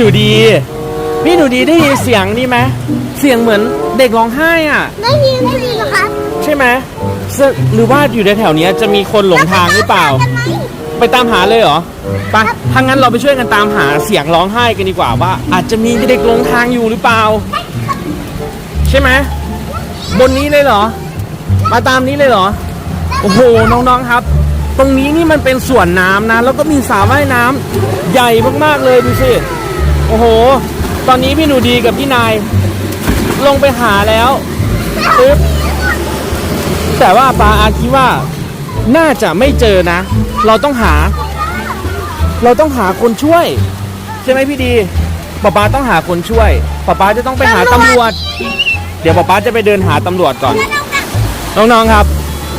พี่หนูดี พี่หนูดีได้ยินเสียงนี่ไหมเสียงเหมือนเด็กร้องไห้อะ ได้ยินได้ยินเหรอครับใช่ไหมซึ่งหรือว่าอยู่ในแถวๆเนี้ยจะมีคนหลงทางหรือเปล่า กันไหมไปตามหาเลยเหรอไปถ้างั้นเราไปช่วยกันตามหาเสียงร้องไห้กันดีกว่าว่า อาจจะมีเด็กหลงทางอยู่หรือเปล่า ใช่ไหมบนนี้เลยเหรอ มาตามนี้เลยเหรอ โอ้โหน้องๆครับ ตรงนี้นี่มันเป็นสวนน้ำนะ แล้วก็มีสระว่ายน้ำใหญ่มากๆเลยดูสิ โอ้โห ตอนนี้พี่หนูดีกับพี่นาย ลงไปหาแล้วปึ๊บแต่ว่าปาอาคิดว่า น่าจะไม่เจอนะ เราต้องหา เราต้องหาคนช่วย ใช่ไหมพี่ดีป๊าป๊าต้องหาคนช่วยป๊าป๊าจะต้องไปหาตำรวจ เดี๋ยวป๊าป๊าจะไปเดินหาตำรวจก่อน น้องๆครับ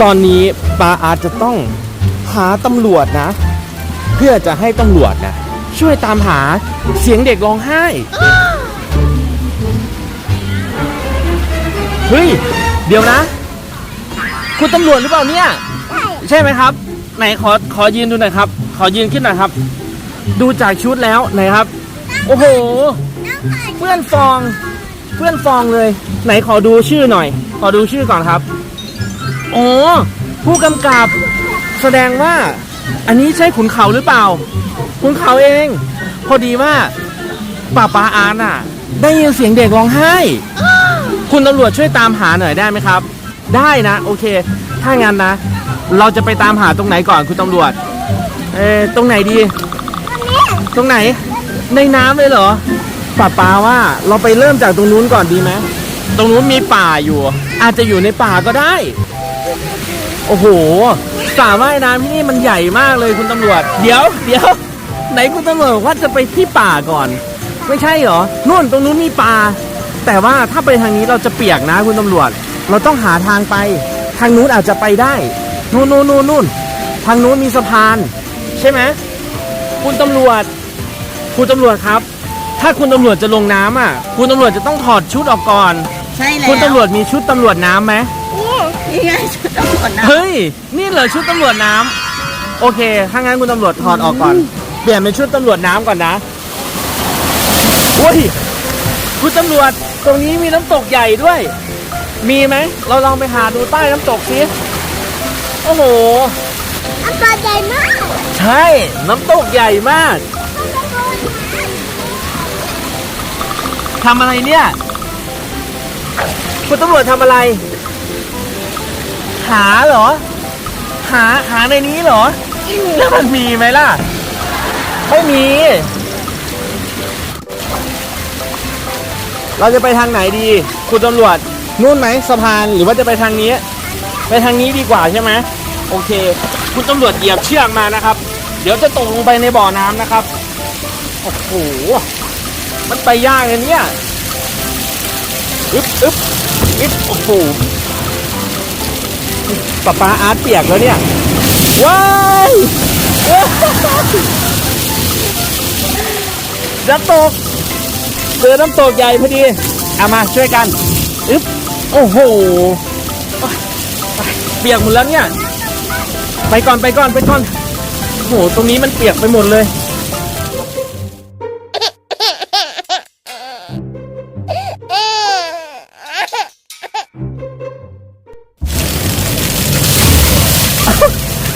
ตอนนี้ปาอาจจะต้องหาตำรวจนะ เพื่อจะให้ตำรวจนะ ช่วยตามหาเสียงเด็กร้องไห้ เฮ้ย เดี๋ยวนะ คุณตำรวจหรือเปล่าเนี่ย ใช่ไหมครับ ไหนขอขอยืนดูหน่อยครับ ขอยืนขึ้นหน่อยครับ ดูจากชุดแล้วไหนครับ โอ้โห เพื่อนฟอง เพื่อนฟองเลย ไหนขอดูชื่อหน่อย ขอดูชื่อก่อนครับโอ้ผู้กำกับ แสดงว่า อันนี้ใช่ขุนเขาหรือเปล่า ขุนเขาเอง พอดีว่าป้าป้าอาร์ตน่ะ ได้ยินเสียงเด็กร้องไห้ คุณตำรวจช่วยตามหาหน่อยได้ไหมครับ ได้นะโอเค ถ้างั้นนะ เราจะไปตามหาตรงไหนก่อนคุณตำรวจ เออตรงไหนดี ตรงไหน ในน้ำเลยเหรอป่าป้าว่าเราไปเริ่มจากตรงนู้นก่อนดีไหมตรงนู้นมีป่าอยู่ อาจจะอยู่ในป่าก็ได้ โอ้โหสระว่ายน้ำที่นี่มันใหญ่มากเลยคุณตำรวจ เดี๋ยวเดี๋ยว ไหนคุณตำรวจบอกว่าจะไปที่ป่าก่อน ไม่ใช่เหรอนู่นตรงนู้นมีป่า แต่ว่าถ้าไปทางนี้เราจะเปียกนะคุณตำรวจ เราต้องหาทางไป ทางนู้นอาจจะไปได้นู่นนู่นนู่นนู่นทางนู้นมีสะพาน ใช่ไหมคุณตำรวจ คุณตำรวจครับ ถ้าคุณตำรวจจะลงน้ำอะ คุณตำรวจจะต้องถอดชุดออกก่อน ใช่แล้วคุณตำรวจมีชุดตำรวจน้ำไหมนี่ไงชุดตำรวจนะเฮ้ย นี่เหรอชุดตำรวจน้ำโอเค ถ้างั้นคุณตำรวจถอดออกก่อน เปลี่ยนเป็นชุดตำรวจน้ำก่อนนะโอ้ยคุณตำรวจตรงนี้มีน้ำตกใหญ่ด้วย มีไหม เราลองไปหาดูใต้น้ำตกสิโอ้โหอันตัวใหญ่มาก ใช่ น้ำตกใหญ่มากทำอะไรเนี่ย คุณตำรวจทำอะไร หาเหรอ หาหาในนี้เหรอ แล้วมันมีไหมล่ะ ไม่มี เราจะไปทางไหนดี คุณตำรวจ นู่นไหมสะพานหรือว่าจะไปทางนี้ ไปทางนี้ดีกว่าใช่ไหมโอเค คุณตำรวจเหยียบเชือกมานะครับ เดี๋ยวจะตกลงไปในบ่อน้ำนะครับ โอ้โห มันไปยากเลยเนี่ยอึ๊บอึ๊บอึ๊บโอ้โหป้าปาอาร์ตเปียกแล้วเนี่ย ว้าย น้ำตกเจอน้ำตกใหญ่พอดีเอามาช่วยกันอึ๊บโอ้โหเปียกหมดแล้วเนี่ย ไปก่อนไปก่อนไปก่อนโอ้โหตรงนี้มันเปียกไปหมดเลย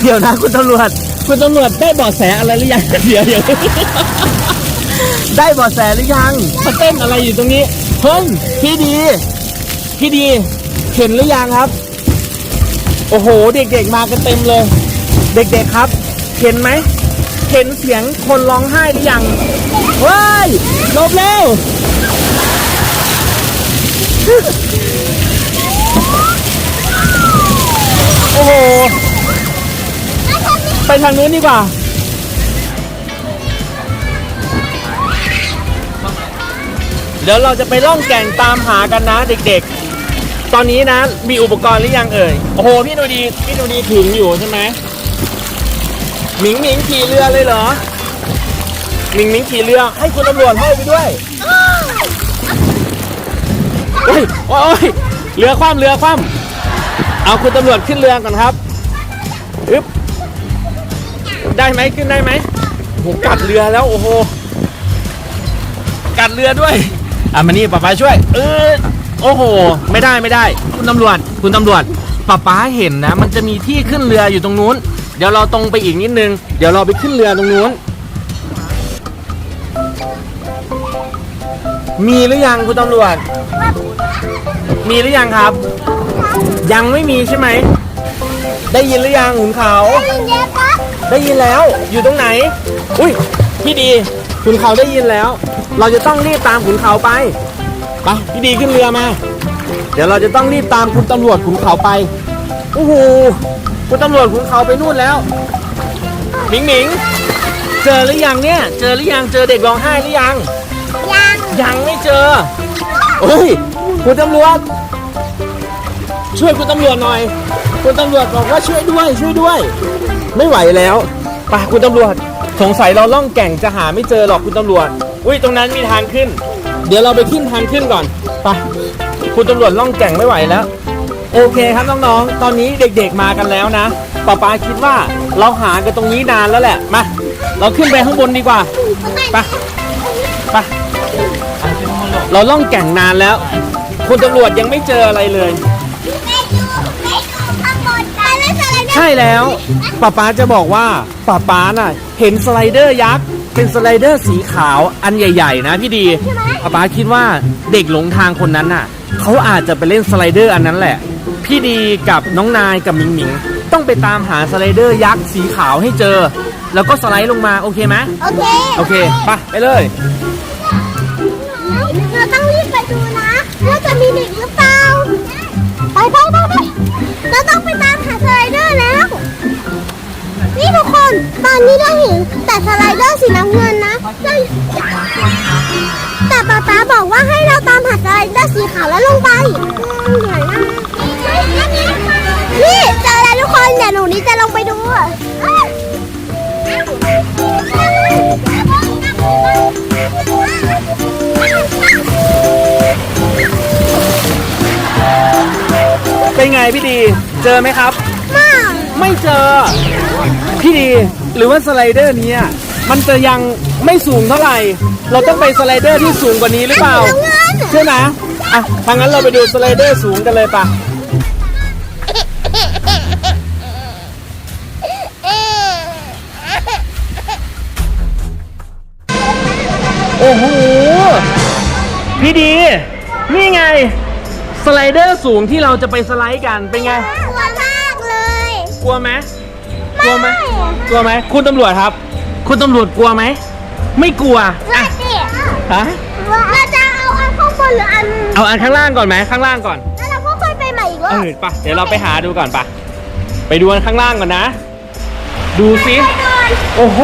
เดี๋ยวนะคุณตำรวจ คุณตำรวจได้เบาะแสอะไรหรือยังเดี๋ยวเดี๋ยว ได้เบาะแสหรือยังมาเต้นอะไรอยู่ตรงนี้เฮ้ยพี่ดี พี่ดี เห็นหรือยังครับ โอ้โห เด็กๆมากันเต็มเลย เด็กๆครับ เห็นไหม เห็นเสียงคนร้องไห้หรือยังว้ายหลบเร็วโอ้โห ไปทางนู้นดีกว่า เดี๋ยวเราจะไปล่องแก่งตามหากันนะเด็กๆ ตอนนี้นะมีอุปกรณ์หรือยังเอ่ย โอ้โหพี่หนูดีพี่หนูดีถึงอยู่ใช่ไหมหมิงหมิงขี่เรือเลยเหรอหมิงหมิงขี่เรือให้คุณตำรวจห้อยไปด้วยโอ้ยโอ้ยเรือคว่ำเรือคว่ำเอาคุณตำรวจขึ้นเรือก่อนครับอึ๊บได้ไหมขึ้นได้ไหมโอ้โหกัดเรือแล้วโอ้โหกัดเรือด้วย อะมานี่ป๊าป๊าช่วย เออโอ้โห ไม่ได้ไม่ได้ คุณตำรวจ คุณตำรวจป๊าป๊าเห็นนะ มันจะมีที่ขึ้นเรืออยู่ตรงนู้น เดี๋ยวเราตรงไปอีกนิดนึง เดี๋ยวเราไปขึ้นเรือตรงนู้น มีหรือยังคุณตำรวจ มีหรือยังครับ ยังไม่มีใช่ไหม ได้ยินหรือยังขุนเขาได้ยินเยอะครับได้ยินแล้ว อยู่ตรงไหน อุ้ย พี่ดีขุนเขาได้ยินแล้ว เราจะต้องรีบตามขุนเขาไปไปพี่ดีขึ้นเรือมา เดี๋ยวเราจะต้องรีบตามคุณตำรวจขุนเขาไปโอ้โหคุณตำรวจขุนเขาไปนู่นแล้วหมิงหมิงเจอหรือยังเนี่ย เจอหรือยังเจอเด็กร้องไห้หรือยัง ยังยังไม่เจอโอ้ยคุณตำรวจช่วยคุณตำรวจหน่อย คุณตำรวจบอกว่าช่วยด้วยช่วยด้วย ไม่ไหวแล้วไปคุณตำรวจ สงสัยเราล่องแก่งจะหาไม่เจอหรอกคุณตำรวจ อุ้ยตรงนั้นมีทางขึ้น เดี๋ยวเราไปขึ้นทางขึ้นก่อน ไป คุณตำรวจล่องแก่งไม่ไหวแล้ว โอเคครับน้องๆ ตอนนี้เด็กๆมากันแล้วนะป๊าป๊าคิดว่าเราหากันตรงนี้นานแล้วแหละ มา เราขึ้นไปข้างบนดีกว่า ไป ไป เราล่องแก่งนานแล้ว คุณตำรวจยังไม่เจออะไรเลย ใช่แล้วป้าป๊าจะบอกว่าป้าป๊าน่ะ เห็นสไลเดอร์ยักษ์เป็นสไลเดอร์สีขาวอันใหญ่ ๆ นะพี่ดีป้าป๊าคิดว่าเด็กหลงทางคนนั้นน่ะเขาอาจจะไปเล่นสไลเดอร์อันนั้นแหละ พี่ดีกับน้องนายกับหมิงหมิงต้องไปตามหาสไลเดอร์ยักษ์สีขาวให้เจอ แล้วก็สไลด์ลงมาโอเคไหมโอเคโอเคไปไปเลยเราต้องรีบไปดูนะว่าจะมีเด็กหรือเปล่าไปไปไปไป เราต้องไปตามหาสไลเดอร์แล้ว นี่ทุกคน ตอนนี้เราเห็นแต่สไลเดอร์สีน้ำเงินนะเราแต่ป๊าป๊าบอกว่าให้เราตามหาสไลเดอร์สีขาวแล้วลงไปอืมอยู่ไหนนะนี่เจอแล้วทุกคนเดี๋ยวหนูนี้จะลงไปดู เป็นไงพี่ดี เจอไหมครับมาไม่เจอ พี่ดี หรือว่าสไลเดอร์เนี้ยมันจะยังไม่สูงเท่าไหร่ เราต้องไปสไลเดอร์ที่สูงกว่านี้หรือเปล่าน้ำเงินใช่ไหมอะทางนั้นเราไปดูสไลเดอร์สูงกันเลยปะโอ้โห พี่ดี นี่ไง สไลเดอร์สูงที่เราจะไปสไลด์กันเป็นไง กลัวมากเลยกลัวไหมกลัวไหมไม่กลัวไหมคุณตำรวจครับ คุณตำรวจกลัวไหม ไม่กลัวว่าอะดิฮะเราจะเอาอันข้างบนหรืออัน เอาอันข้างล่างก่อนไหมข้างล่างก่อน แล้วเราก็ค่อยไปใหม่อีกรอเอบอปะเดี๋ยวเราไปหาดูก่อนปะไปดูอันข้างล่างก่อนนะ ดูสิไปก่อนโอ้โห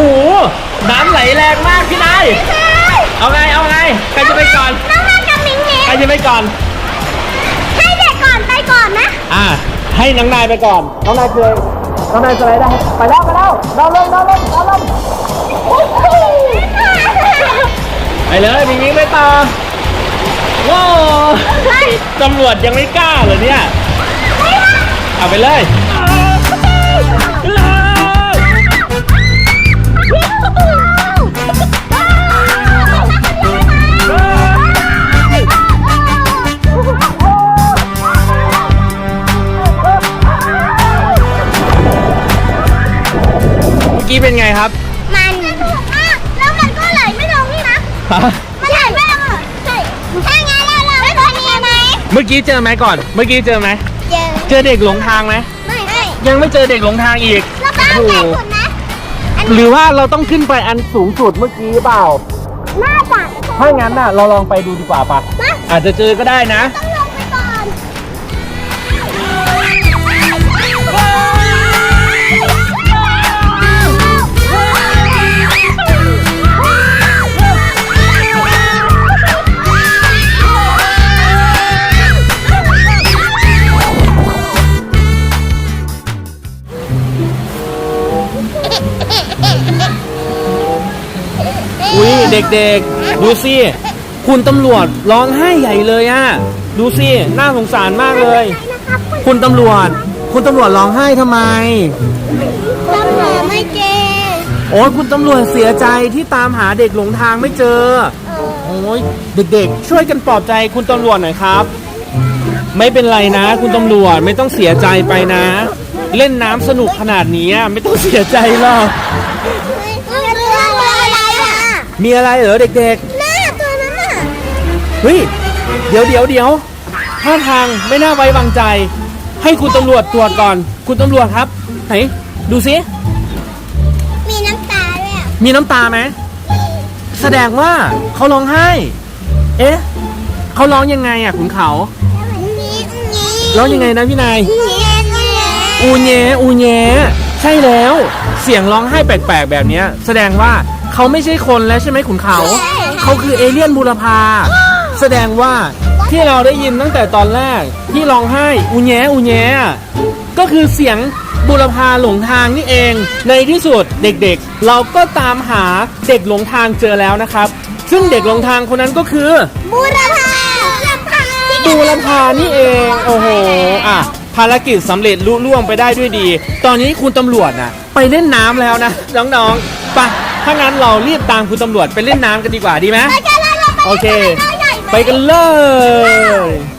น้ำไหลแรงมากพี่นายใช่เอาไงเอาไงใครจะไปก่อน น้องนายกับมิงมิงใครจะไปก่อน อนนะอ่าให้น้องนายไปก่อน น้องนายเคยน้องนายสไลด์ได้ ไปแล้วไปแล้วนอนลงนอนลงนอนลงไปเลยมิงมิงไปต่อว้าวตำรวจยังไม่กล้าเหรอเนี่ย เอาไปเลย เมื่อกี้เป็นไงครับ มันสนุกมาก แล้วมันก็ไหลไม่ลงนี่นะมันไหลไม่ลงอะใช่ถ้างั้นเราเราไปตอนนี้ไหมเมื่อกี้เจอไหมก่อน เมื่อกี้เจอไหมเจอเจอเด็กหลงทางไหมไม่ไม่ยังไม่เจอเด็กหลงทางอีกเราไปเอาโอ้โหแก่สุดนะอันหรือว่าเราต้องขึ้นไปอันสูงสุดเมื่อกี้เปล่าน่าจะถ้างั้นน่ะเราลองไปดูดีกว่าปะนะอาจจะเจอก็ได้นะ เด็กๆ ดูสิคุณตำรวจร้องไห้ใหญ่เลยอะดูสิน่าสงสารมากเลยนะครับคุณตำรวจ คุณตำรวจร้องไห้ทำไม ตำรวจไม่เจอโอ้ยคุณตำรวจเสียใจที่ตามหาเด็กหลงทางไม่เจอเออโอ้ยเด็กๆ ช่วยกันปลอบใจคุณตำรวจหน่อยครับ ไม่เป็นไรนะ คุณตำรวจไม่ต้องเสียใจไปนะ เล่นน้ำสนุกขนาดนี้ไม่ต้องเสียใจหรอก มันคืออะไรอะ มีอะไรเหรอเด็กหน้าตัวนั้นอะๆ เฮ้ย เดี๋ยวเดี๋ยวเดี๋ยวท่าทางไม่น่าไว้วางใจ ให้คุณตำรวจตรวจก่อน คุณตำรวจครับ ไหน ดูสิ มีน้ำตาด้วยอะมีน้ำตาไหม แสดงว่าเขาร้องไห้ เอ๊ะ เขาร้องยังไงอะขุนเขานี่นี่ร้องยังไงนะพี่นายนี่นี่อูเญอูเญใช่แล้ว เสียงร้องไห้แปลกๆแบบเนี้ย แสดงว่า เขาไม่ใช่คนแล้วใช่ไหมขุนเขา เขาคือเอเลี่ยนบูรพา แสดงว่าที่เราได้ยินตั้งแต่ตอนแรกที่ร้องไห้อูเญอูเญอะก็คือเสียงบุรพาหลงทางนี่เอง ในที่สุดเด็กๆ เราก็ตามหาเด็กหลงทางเจอแล้วนะครับ ซึ่งเด็กหลงทางคนนั้นก็คือบูรพาบูรพานี่เองโอ้โหอะภารกิจสำเร็จลุล่วงไปได้ด้วยดี ตอนนี้คุณตำรวจน่ะไป เล่นน้ำแล้วนะน้องๆไปถ้างั้นเรารีบตามคุณตำรวจไปเล่นน้ำกันดีกว่าดีไหมไปกันเลยเราไปโอเคตัวใหญ่ไหมไปกันเลย